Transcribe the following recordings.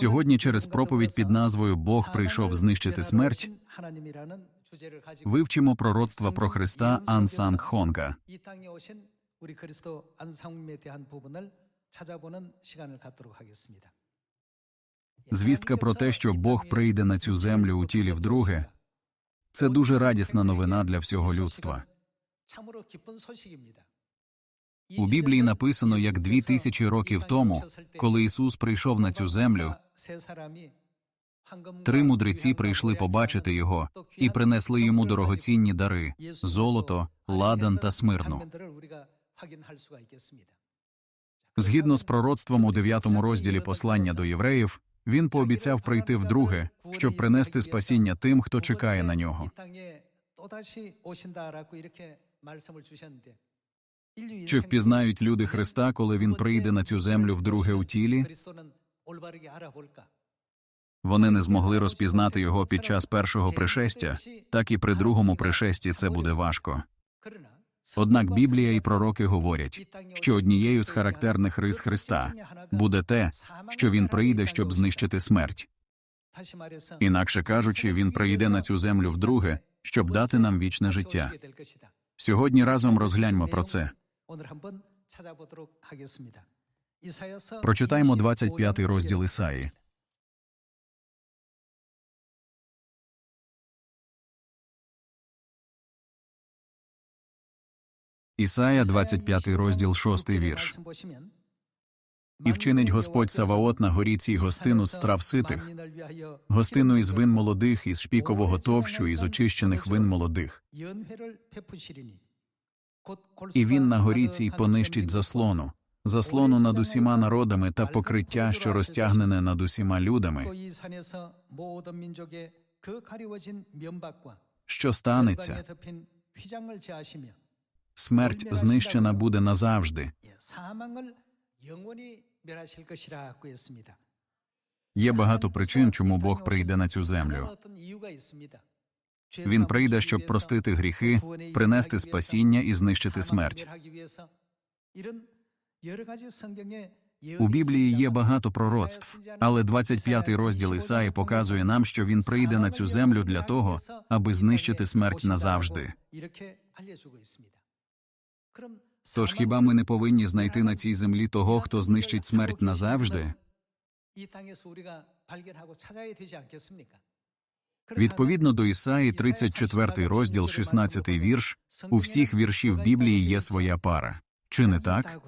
Сьогодні, через проповідь під назвою Бог прийшов знищити смерть. вивчимо пророцтва про Христа Ансанг Хонга. Звістка про те, що Бог прийде на цю землю у тілі вдруге. Це дуже радісна новина для всього людства. У Біблії написано, як дві тисячі років тому, коли Ісус прийшов на цю землю, три мудреці прийшли побачити його і принесли йому дорогоцінні дари золото, ладан та смирну. Згідно з пророцтвом у 9 розділі послання до євреїв, він пообіцяв прийти вдруге, щоб принести спасіння тим, хто чекає на нього. Чи впізнають люди Христа, коли він прийде на цю землю вдруге у тілі? Вони не змогли розпізнати його під час першого пришестя, так і при другому пришесті це буде важко. Однак Біблія і пророки говорять, що однією з характерних рис Христа буде те, що він прийде, щоб знищити смерть. Інакше кажучи, він прийде на цю землю вдруге, щоб дати нам вічне життя. Сьогодні разом розгляньмо про це. Прочитаймо 25 розділ Ісаї. Ісая, 25 розділ, 6 вірш. І вчинить Господь Саваот на горі цій гостину з страв ситих, гостину із вин молодих, із шпікового товщу, із очищених вин молодих. І він на горі цій понищить заслону, заслону над усіма народами та покриття, що розтягнене над усіма людами. Що станеться? Смерть знищена буде назавжди. Є багато причин, чому Бог прийде на цю землю. Він прийде, щоб простити гріхи, принести спасіння і знищити смерть. У Біблії є багато пророцтв, але 25-й розділ Ісаї показує нам, що він прийде на цю землю для того, аби знищити смерть назавжди. Тож хіба ми не повинні знайти на цій землі того, хто знищить смерть назавжди? Відповідно до Ісаї, 34 розділ, 16 вірш, у всіх віршів Біблії є своя пара. Чи не так?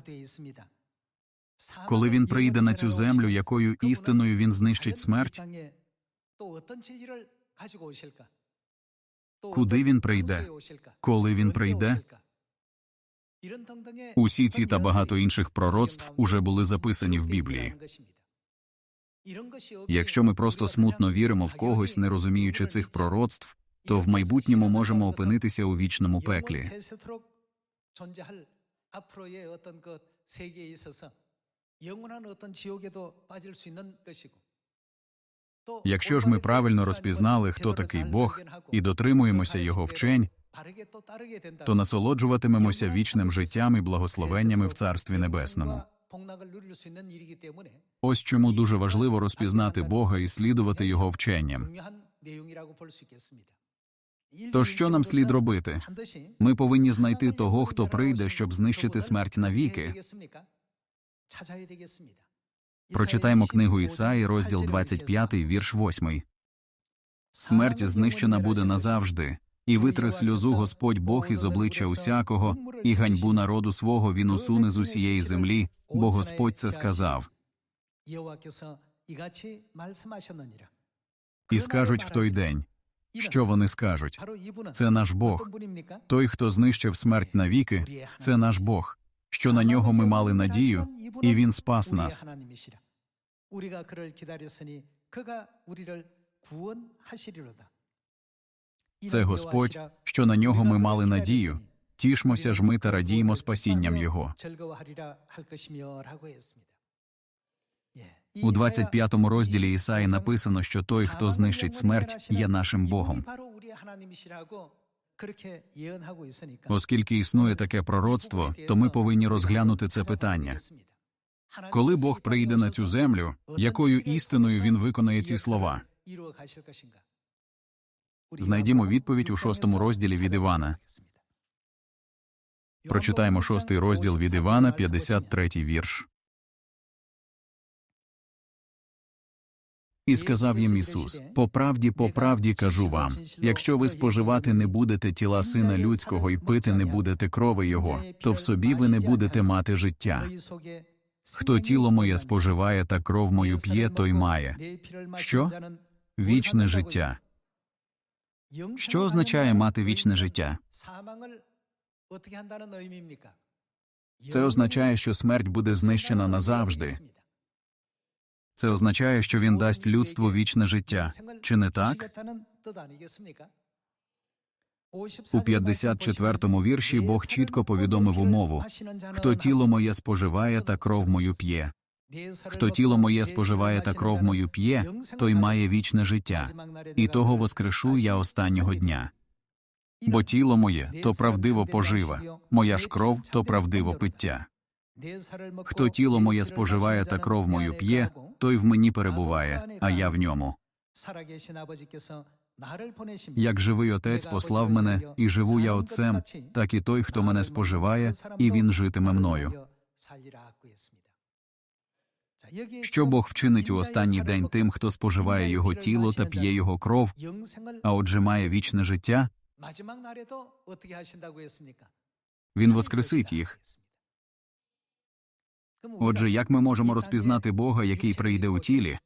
Коли він прийде на цю землю, якою істиною він знищить смерть? Куди він прийде? Коли він прийде? Усі ці та багато інших пророцтв уже були записані в Біблії. Якщо ми просто смутно віримо в когось, не розуміючи цих пророцтв, то в майбутньому можемо опинитися у вічному пеклі. Якщо ж ми правильно розпізнали, хто такий Бог, і дотримуємося його вчень, то насолоджуватимемося вічним життям і благословеннями в Царстві Небесному. Ось чому дуже важливо розпізнати Бога і слідувати Його вченням. То що нам слід робити? Ми повинні знайти того, хто прийде, щоб знищити смерть навіки. Прочитаймо книгу Ісаї, розділ 25, вірш 8. Смерть знищена буде назавжди, і витре сльозу Господь Бог із обличчя усякого, і ганьбу народу свого він усуне з усієї землі, бо Господь це сказав. І скажуть в той день. Що вони скажуть? Це наш Бог. Той, хто знищив смерть навіки, це наш Бог, що на нього ми мали надію, і він спас нас. Це Господь, що на нього ми мали надію. Тішмося ж ми та радіємо спасінням Його. У 25-му розділі Ісаї написано, що той, хто знищить смерть, є нашим Богом. Оскільки існує таке пророцтво, то ми повинні розглянути це питання. Коли Бог прийде на цю землю, якою істиною він виконає ці слова? Знайдімо відповідь у шостому розділі від Івана. Прочитаємо шостий розділ від Івана, 53-й вірш. І сказав їм Ісус: по правді, по правді кажу вам: якщо ви споживати не будете тіла сина людського і пити не будете крови Його, то в собі ви не будете мати життя. Хто тіло моє споживає та кров мою п'є, той має що? Вічне життя. Що означає мати вічне життя? Це означає, що смерть буде знищена назавжди. Це означає, що він дасть людству вічне життя. Чи не так? У 54-му вірші Бог чітко повідомив умову хто тіло моє споживає та кров мою п'є. Хто тіло моє споживає та кров мою п'є, той має вічне життя, і того воскрешу я останнього дня. Бо тіло моє то правдиво пожива, моя ж кров то правдиво пиття. Хто тіло моє споживає та кров мою п'є, той в мені перебуває, а я в ньому. Як живий отець послав мене, і живу я отцем, так і той, хто мене споживає, і він житиме мною. Що Бог вчинить у останній день тим, хто споживає його тіло та п'є його кров, а отже має вічне життя, він воскресить їх. Отже, як ми можемо розпізнати Бога, який прийде у тілі?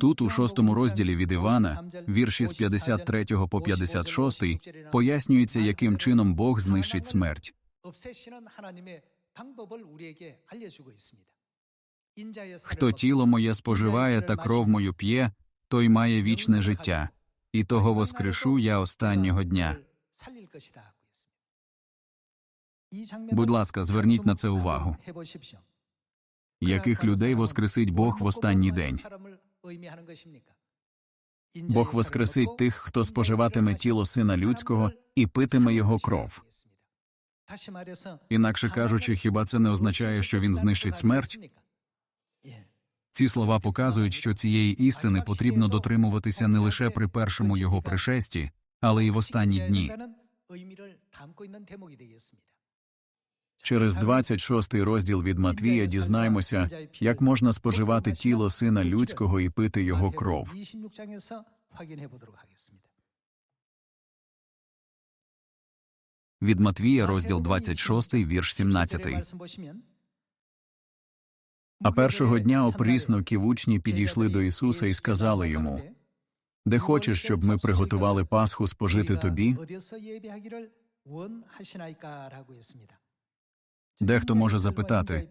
Тут, у шостому розділі від Івана, вірші з 53 по 56, пояснюється, яким чином Бог знищить смерть. Хто тіло моє споживає та кров мою п'є, той має вічне життя, і того воскрешу я останнього дня. Будь ласка, зверніть на це увагу. Яких людей воскресить Бог в останній день? Бог воскресить тих, хто споживатиме тіло сина людського і питиме його кров. Інакше кажучи, хіба це не означає, що він знищить смерть? Ці слова показують, що цієї істини потрібно дотримуватися не лише при першому його пришесті, але й в останні дні. Через 26 розділ від Матвія дізнаємося, як можна споживати тіло сина людського і пити його кров. Від Матвія, розділ 26, вірш 17. А першого дня опрісно учні підійшли до Ісуса і сказали йому: Де хочеш, щоб ми приготували Пасху спожити тобі? Дехто може запитати: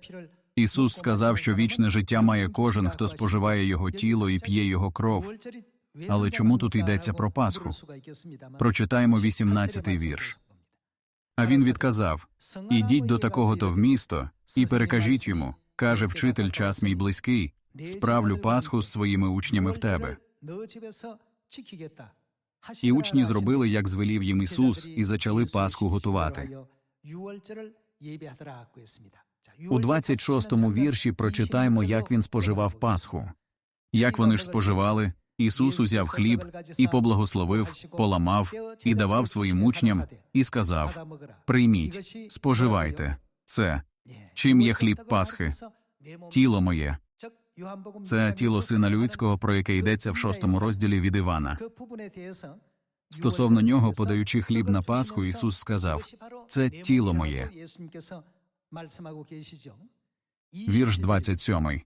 Ісус сказав, що вічне життя має кожен, хто споживає його тіло і п'є його кров. Але чому тут йдеться про Пасху? Прочитаємо 18-й вірш. А він відказав: Ідіть до такого-то в місто і перекажіть йому, каже вчитель, час мій близький, справлю Пасху з своїми учнями в тебе. І учні зробили, як звелів їм Ісус, і зачали Пасху готувати. У 26-му вірші прочитаємо, як він споживав Пасху. Як вони ж споживали, Ісус узяв хліб і поблагословив, поламав і давав своїм учням, і сказав: Прийміть, споживайте це. Чим є хліб Пасхи? Тіло моє. Це тіло сина людського, про яке йдеться в шостому розділі від Івана. Стосовно нього, подаючи хліб на Пасху, Ісус сказав: Це тіло моє. Вірш 27.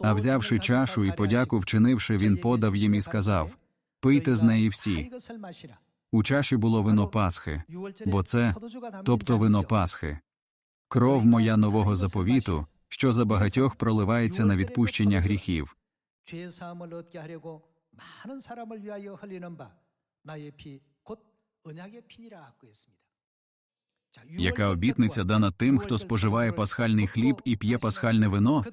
А взявши чашу і подяку вчинивши, він подав їм і сказав: Пийте з неї всі. У чаші було вино Пасхи, бо це, тобто вино Пасхи, кров моя нового заповіту, що за багатьох проливається на відпущення гріхів. Яка обітниця дана тим, хто споживає пасхальний хліб і п'є пасхальне вино?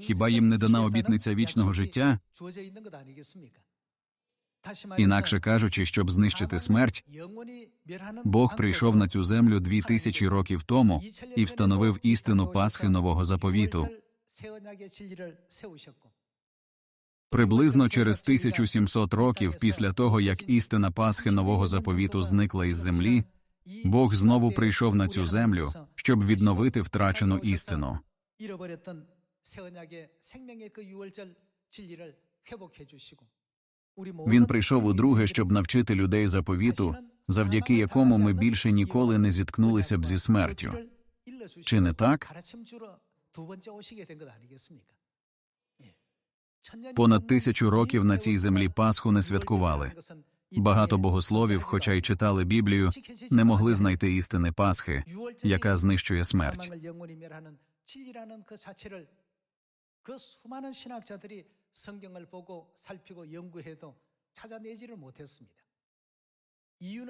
Хіба їм не дана обітниця вічного життя? Інакше кажучи, щоб знищити смерть, Бог прийшов на цю землю дві тисячі років тому і встановив істину Пасхи нового заповіту. Приблизно через 1700 років після того, як істина Пасхи нового заповіту зникла із землі, Бог знову прийшов на цю землю, щоб відновити втрачену істину. Він прийшов удруге, щоб навчити людей заповіту, завдяки якому ми більше ніколи не зіткнулися б зі смертю. Чи не так? Понад тисячу років на цій землі Пасху не святкували. Багато богословів, хоча й читали Біблію, не могли знайти істини Пасхи, яка знищує смерть.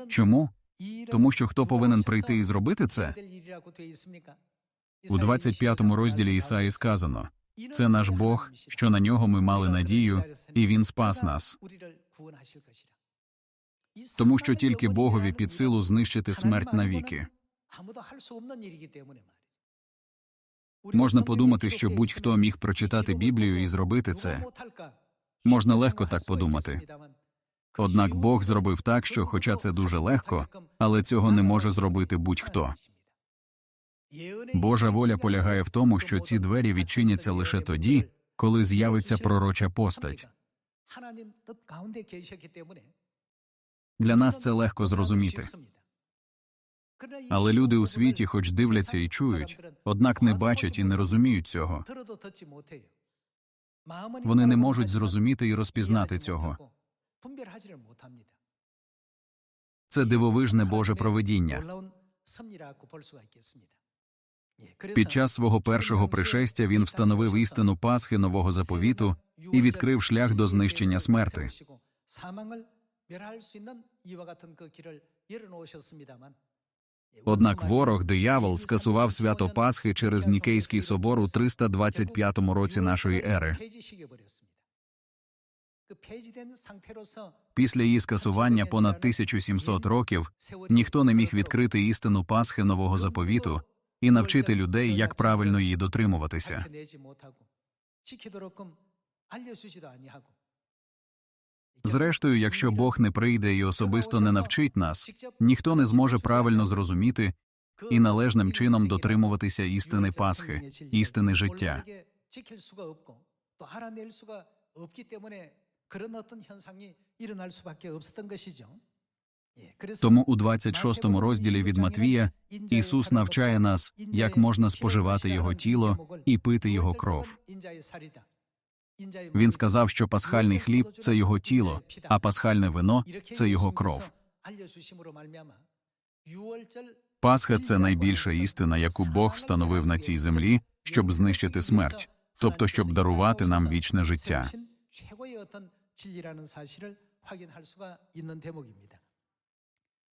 Чому? Тому що хто повинен прийти і зробити це? У 25-му розділі Ісаї сказано це наш Бог, що на нього ми мали надію, і він спас нас. Тому що тільки Богові під силу знищити смерть навіки. Можна подумати, що будь-хто міг прочитати Біблію і зробити це. Можна легко так подумати. Однак Бог зробив так, що, хоча це дуже легко, але цього не може зробити будь-хто. Божа воля полягає в тому, що ці двері відчиняться лише тоді, коли з'явиться пророча постать. Для нас це легко зрозуміти. Але люди у світі, хоч дивляться і чують, однак не бачать і не розуміють цього. Вони не можуть зрозуміти і розпізнати цього. Це дивовижне Боже провидіння. Під час свого першого пришестя він встановив істину Пасхи Нового заповіту і відкрив шлях до знищення смерти. Однак ворог, диявол, скасував свято Пасхи через Нікейський собор у 325 році нашої ери. Після її скасування понад 1700 років ніхто не міг відкрити істину Пасхи Нового заповіту і навчити людей, як правильно її дотримуватися. Зрештою, якщо Бог не прийде і особисто не навчить нас, ніхто не зможе правильно зрозуміти і належним чином дотримуватися істини Пасхи, істини життя. Тому у 26 розділі від Матвія Ісус навчає нас, як можна споживати Його тіло і пити Його кров. Він сказав, що пасхальний хліб це його тіло, а пасхальне вино це його кров. Пасха це найбільша істина, яку Бог встановив на цій землі, щоб знищити смерть, тобто щоб дарувати нам вічне життя.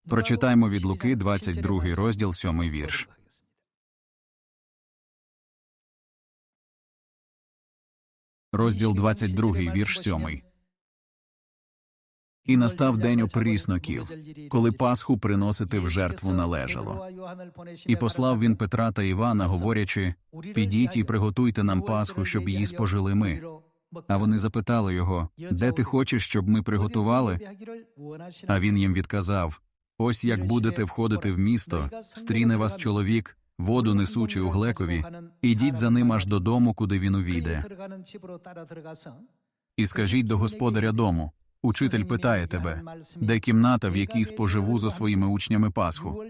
Прочитаймо від Луки 22 розділ 7 вірш. Розділ 22, вірш 7. І настав день опрісноків, коли Пасху приносити в жертву належало. І послав він Петра та Івана, говорячи: Підіть і приготуйте нам Пасху, щоб її спожили ми. А вони запитали його: Де ти хочеш, щоб ми приготували? А він їм відказав: Ось як будете входити в місто, стріне вас чоловік, воду несучи у глекові, ідіть за ним аж додому, куди він увійде. І скажіть до господаря дому. Учитель питає тебе, де кімната, в якій споживу за своїми учнями Пасху.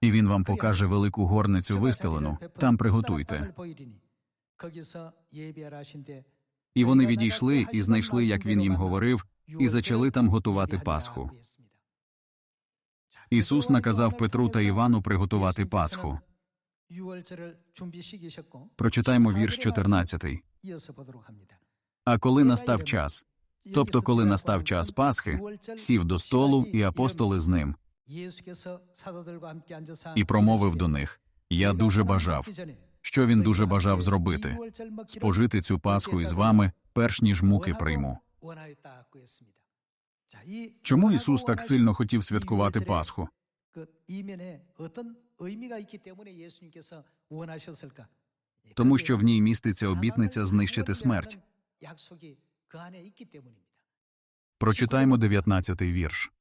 І він вам покаже велику горницю вистелену. Там приготуйте. І вони відійшли і знайшли, як він їм говорив, і зачали там готувати Пасху. Ісус наказав Петру та Івану приготувати Пасху. Прочитаймо вірш 14. А коли настав час, тобто коли настав час Пасхи, сів до столу, і апостоли з ним, і промовив до них: Я дуже бажав, що він дуже бажав зробити спожити цю Пасху із вами, перш ніж муки прийму. Чому Ісус так сильно хотів святкувати Пасху? Тому що в ній міститься обітниця знищити смерть. Прочитаймо 19-й вірш.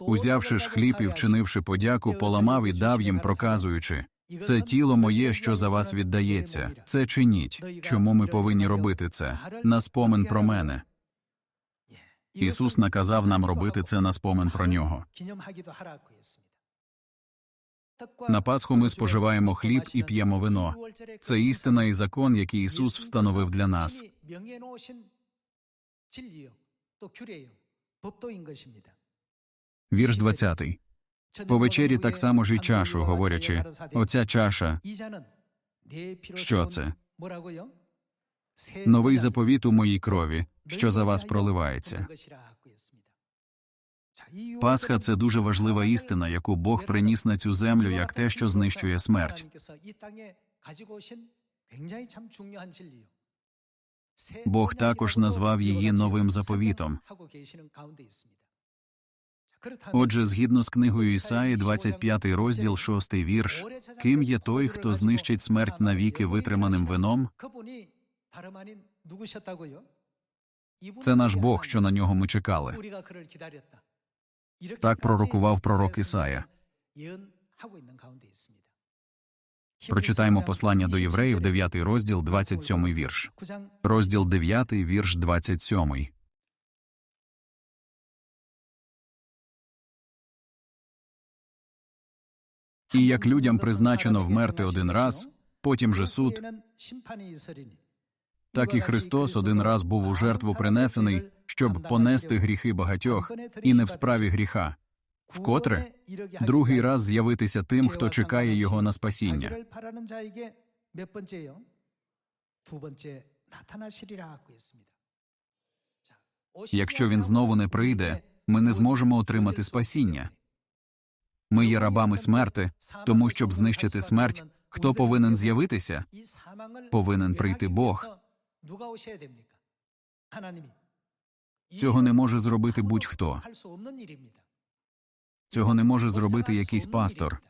Узявши ж хліб і вчинивши подяку, поламав і дав їм, проказуючи це тіло моє, що за вас віддається. Це чиніть. Чому ми повинні робити це? На спомин про мене. Ісус наказав нам робити це на спомин про нього. На Пасху ми споживаємо хліб і п'ємо вино. Це істина і закон, який Ісус встановив для нас. Вірш 20. По вечері так само ж і чашу, говорячи, оця чаша, що це? Новий заповіт у моїй крові, що за вас проливається. Пасха це дуже важлива істина, яку Бог приніс на цю землю як те, що знищує смерть. Бог також назвав її новим заповітом. Отже, згідно з книгою Ісаї, 25 розділ, 6 вірш, ким є той, хто знищить смерть навіки витриманим вином? Це наш Бог, що на нього ми чекали. Так пророкував пророк Ісая. Прочитаємо послання до євреїв, 9 розділ, 27 вірш. Розділ 9, вірш 27. І як людям призначено вмерти один раз, потім же суд, так і Христос один раз був у жертву принесений, щоб понести гріхи багатьох, і не в справі гріха, вкотре другий раз з'явитися тим, хто чекає його на спасіння. Якщо він знову не прийде, ми не зможемо отримати спасіння. Ми є рабами смерти, тому щоб знищити смерть, хто повинен з'явитися? Повинен прийти Бог. Цього не може зробити будь-хто. Цього не може зробити якийсь пастор.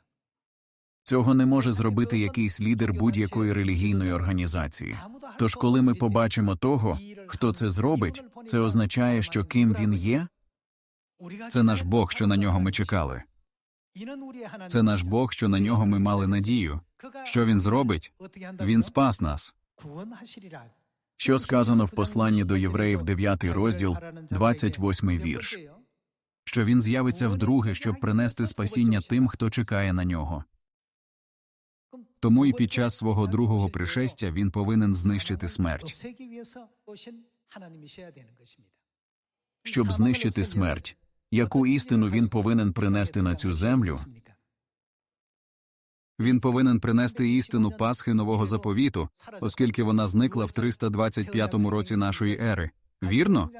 Цього не може зробити якийсь лідер будь-якої релігійної організації. Тож, коли ми побачимо того, хто це зробить, це означає, що ким він є, це наш Бог, що на нього ми чекали. Це наш Бог, що на нього ми мали надію. Що він зробить? Він спас нас. Що сказано в посланні до євреїв 9 розділ, 28 вірш. Що він з'явиться вдруге, щоб принести спасіння тим, хто чекає на нього. Тому і під час свого другого пришестя він повинен знищити смерть. Щоб знищити смерть, яку істину він повинен принести на цю землю? Він повинен принести істину Пасхи нового заповіту, оскільки вона зникла в 325 році нашої ери. Вірно?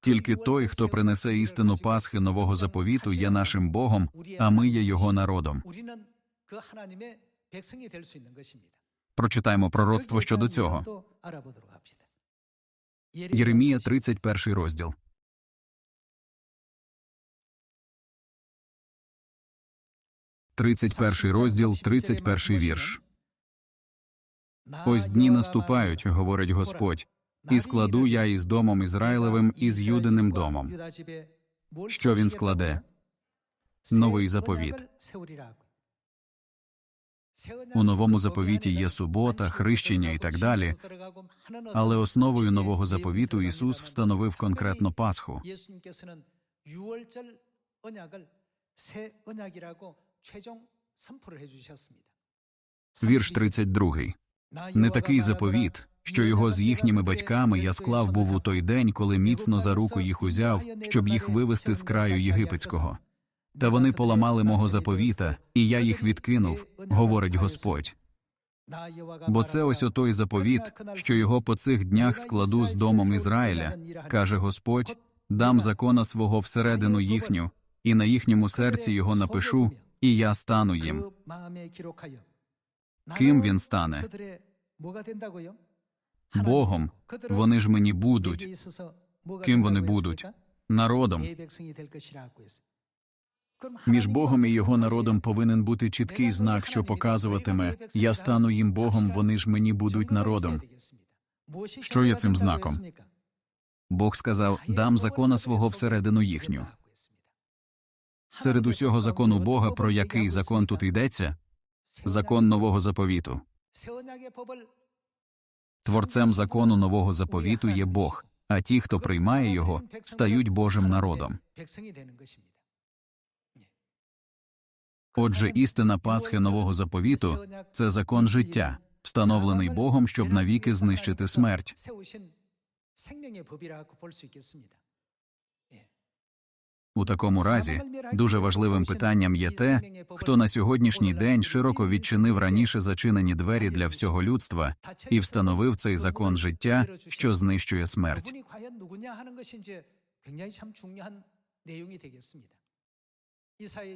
Тільки той, хто принесе істину Пасхи нового заповіту, є нашим Богом, а ми є його народом. Прочитаємо пророцтво щодо цього. Єремія, 31 розділ. Тридцять перший розділ, тридцять перший вірш. Ось дні наступають, говорить Господь, і складу я із домом Ізраїлевим і з Юдиним домом. Що він складе? Новий заповіт. У новому заповіті є субота, хрещення і так далі. Але основою нового заповіту Ісус встановив конкретно Пасху. Вірш 32. Не такий заповіт, що його з їхніми батьками я склав був у той день, коли міцно за руку їх узяв, щоб їх вивести з краю єгипетського. Та вони поламали мого заповіта, і я їх відкинув, говорить Господь. Бо це ось отой заповіт, що його по цих днях складу з домом Ізраїля, каже Господь, дам закона свого всередину їхню, і на їхньому серці його напишу, і я стану їм. Ким він стане? Богом. Вони ж мені будуть. Ким вони будуть? Народом. Між Богом і його народом повинен бути чіткий знак, що показуватиме я стану їм Богом, вони ж мені будуть народом. Що є цим знаком? Бог сказав дам закона свого всередину їхню серед усього закону Бога, про який закон тут йдеться, закон нового заповіту. Творцем закону нового заповіту є Бог, а ті, хто приймає його, стають Божим народом. Отже, істина Пасхи нового заповіту це закон життя, встановлений Богом, щоб навіки знищити смерть. У такому разі дуже важливим питанням є те, хто на сьогоднішній день широко відчинив раніше зачинені двері для всього людства і встановив цей закон життя, що знищує смерть.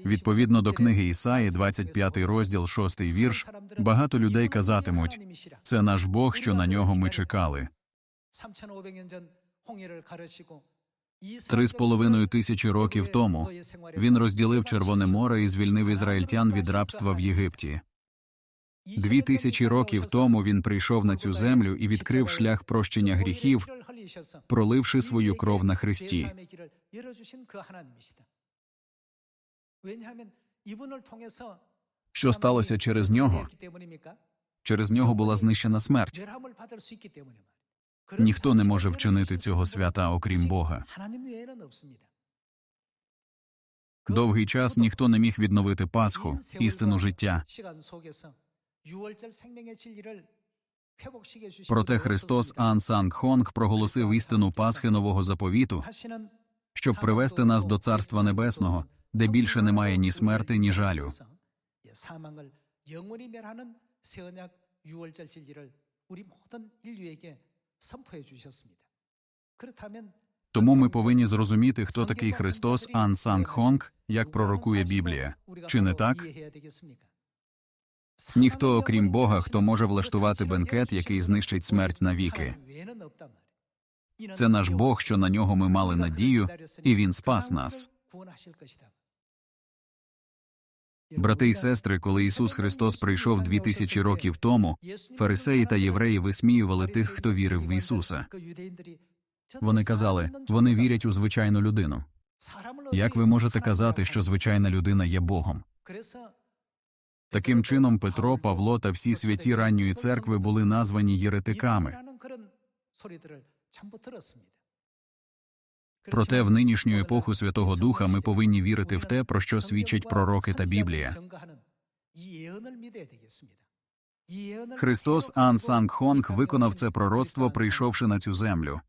Відповідно до книги Ісаї, 25 розділ, 6 вірш. Багато людей казатимуть це наш Бог, що на нього ми чекали. Три з половиною тисячі років тому він розділив Червоне море і звільнив ізраїльтян від рабства в Єгипті. Дві тисячі років тому він прийшов на цю землю і відкрив шлях прощення гріхів, проливши свою кров на Христі. Що сталося через нього? Через нього була знищена смерть. Ніхто не може вчинити цього свята, окрім Бога. Довгий час ніхто не міг відновити Пасху, істину життя. Проте Христос Ан Санг Хонг проголосив істину Пасхи нового заповіту, щоб привести нас до Царства Небесного, де більше немає ні смерти, ні жалю. Тому ми повинні зрозуміти, хто такий Христос Ан Санг Хонг, як пророкує Біблія. Чи не так? Ніхто, окрім Бога, хто може влаштувати бенкет, який знищить смерть навіки. Це наш Бог, що на нього ми мали надію, і він спас нас. Брати й сестри, коли Ісус Христос прийшов дві тисячі років тому, фарисеї та євреї висміювали тих, хто вірив в Ісуса. Вони казали, вони вірять у звичайну людину. Як ви можете казати, що звичайна людина є Богом? Таким чином, Петро, Павло та всі святі ранньої церкви були названі єретиками. Проте в нинішню епоху Святого Духа ми повинні вірити в те, про що свідчать пророки та Біблія. Христос Ан Санг Хонг виконав це пророцтво, прийшовши на цю землю.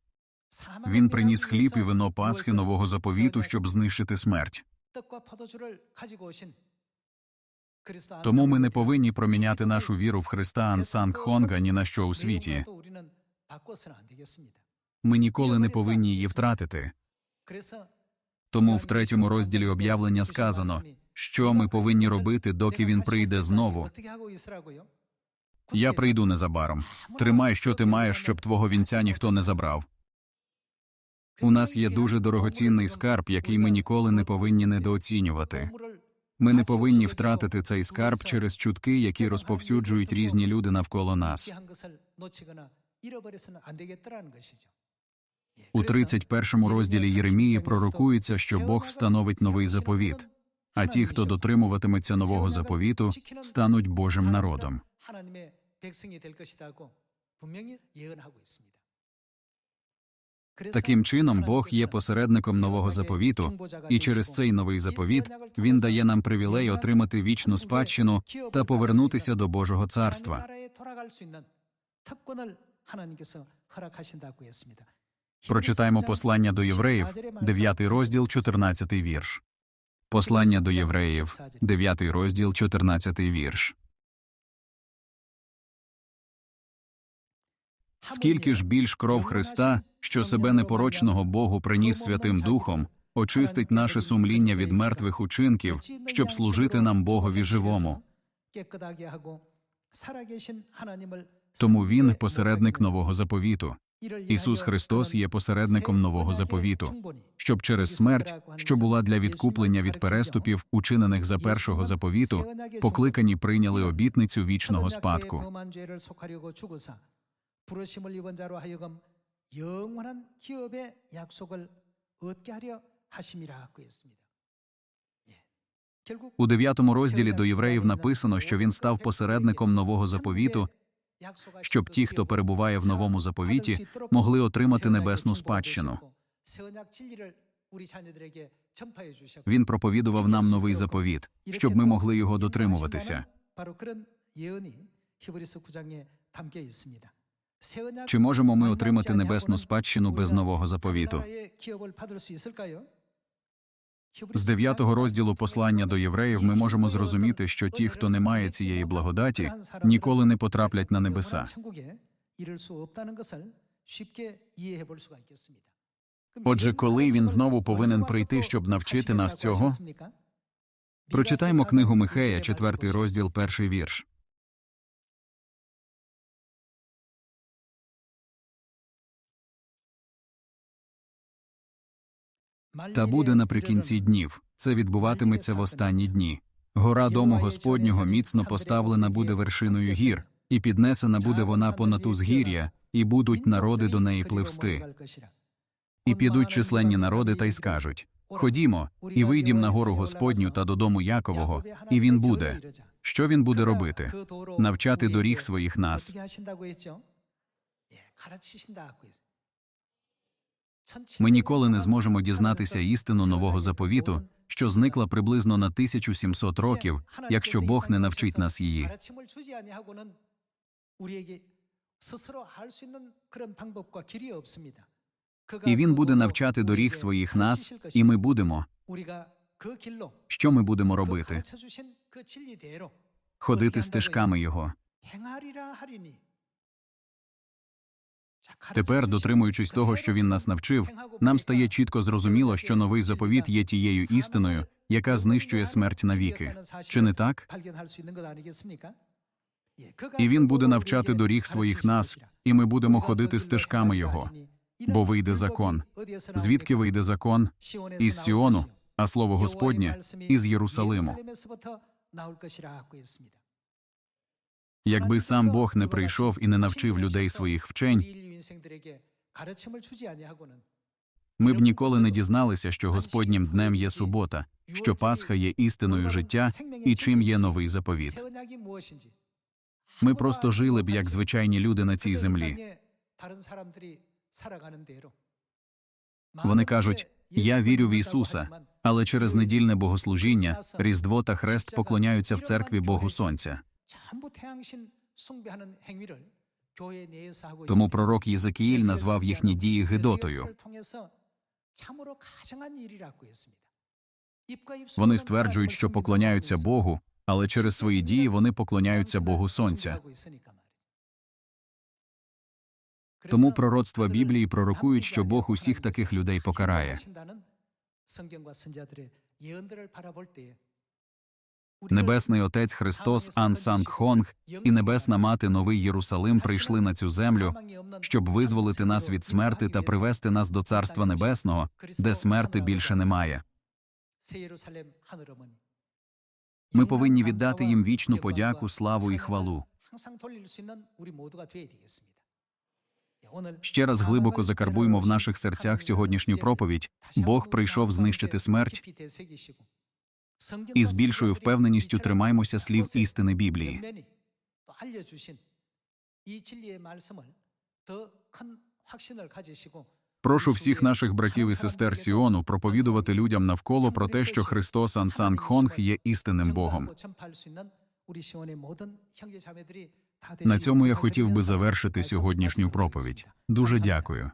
Він приніс хліб і вино Пасхи нового заповіту, щоб знищити смерть. Тому ми не повинні проміняти нашу віру в Христа Ан Санг Хонга ні на що у світі. Ми ніколи не повинні її втратити. Тому в третьому розділі об'явлення сказано, що ми повинні робити, доки він прийде знову. Я прийду незабаром. Тримай, що ти маєш, щоб твого вінця ніхто не забрав. У нас є дуже дорогоцінний скарб, який ми ніколи не повинні недооцінювати. Ми не повинні втратити цей скарб через чутки, які розповсюджують різні люди навколо нас. У 31 розділі Єремії пророкується, що Бог встановить новий заповіт, а ті, хто дотримуватиметься нового заповіту, стануть Божим народом. Таким чином, Бог є посередником нового заповіту, і через цей новий заповіт він дає нам привілей отримати вічну спадщину та повернутися до Божого царства. Прочитаємо послання до євреїв, 9 розділ, 14 вірш. Послання до євреїв, 9 розділ, 14 вірш. Скільки ж більш кров Христа, що себе непорочного Богу приніс Святим Духом, очистить наше сумління від мертвих учинків, щоб служити нам Богові живому. Тому Він посередник нового заповіту. Ісус Христос є посередником нового заповіту, щоб через смерть, що була для відкуплення від переступів, учинених за першого заповіту, покликані прийняли обітницю вічного спадку. У дев'ятому розділі до євреїв написано, що він став посередником нового заповіту щоб ті, хто перебуває в новому заповіті, могли отримати небесну спадщину. Він проповідував нам новий заповіт, щоб ми могли його дотримуватися. Чи можемо ми отримати небесну спадщину без нового заповіту? З дев'ятого розділу послання до євреїв ми можемо зрозуміти, що ті, хто не має цієї благодаті, ніколи не потраплять на небеса. Отже, коли він знову повинен прийти, щоб навчити нас цього, прочитаймо книгу Михея, четвертий розділ, перший вірш. Та буде наприкінці днів. Це відбуватиметься в останні дні. Гора дому Господнього міцно поставлена буде вершиною гір, і піднесена буде вона понад узгір'я, і будуть народи до неї пливсти. І підуть численні народи та й скажуть: Ходімо, і вийдім на гору Господню та додому Якового, і він буде. Що він буде робити? Навчати доріг своїх нас. Ми ніколи не зможемо дізнатися істину нового заповіту, що зникла приблизно на 1700 років, якщо Бог не навчить нас її. І він буде навчати доріг своїх нас, і ми будемо. Що ми будемо робити? Ходити стежками його. Тепер, дотримуючись того, що він нас навчив, нам стає чітко зрозуміло, що новий заповіт є тією істиною, яка знищує смерть навіки. Чи не так? І він буде навчати доріг своїх нас, і ми будемо ходити стежками його. Бо вийде закон. Звідки вийде закон? Із Сіону, а слово Господнє із Єрусалиму. Якби сам Бог не прийшов і не навчив людей своїх вчень, ми б ніколи не дізналися, що Господнім днем є субота, що Пасха є істиною життя і чим є новий заповіт. Ми просто жили б як звичайні люди на цій землі. Вони кажуть: Я вірю в Ісуса, але через недільне богослужіння, Різдво та Хрест поклоняються в церкві Богу Сонця. Тому пророк Єзекіїль назвав їхні дії гидотою. Вони стверджують, що поклоняються Богу, але через свої дії вони поклоняються Богу Сонця. Тому пророцтва Біблії пророкують, що Бог усіх таких людей покарає. Небесний Отець Христос Ан Санг Хонг і Небесна Мати Новий Єрусалим прийшли на цю землю, щоб визволити нас від смерти та привести нас до Царства Небесного, де смерти більше немає. Ми повинні віддати їм вічну подяку, славу і хвалу. Ще раз глибоко закарбуймо в наших серцях сьогоднішню проповідь. Бог прийшов знищити смерть, і з більшою впевненістю тримаймося слів істини Біблії. Прошу всіх наших братів і сестер Сіону проповідувати людям навколо про те, що Христос Ансанг Хонг є істинним Богом. На цьому я хотів би завершити сьогоднішню проповідь. Дуже дякую.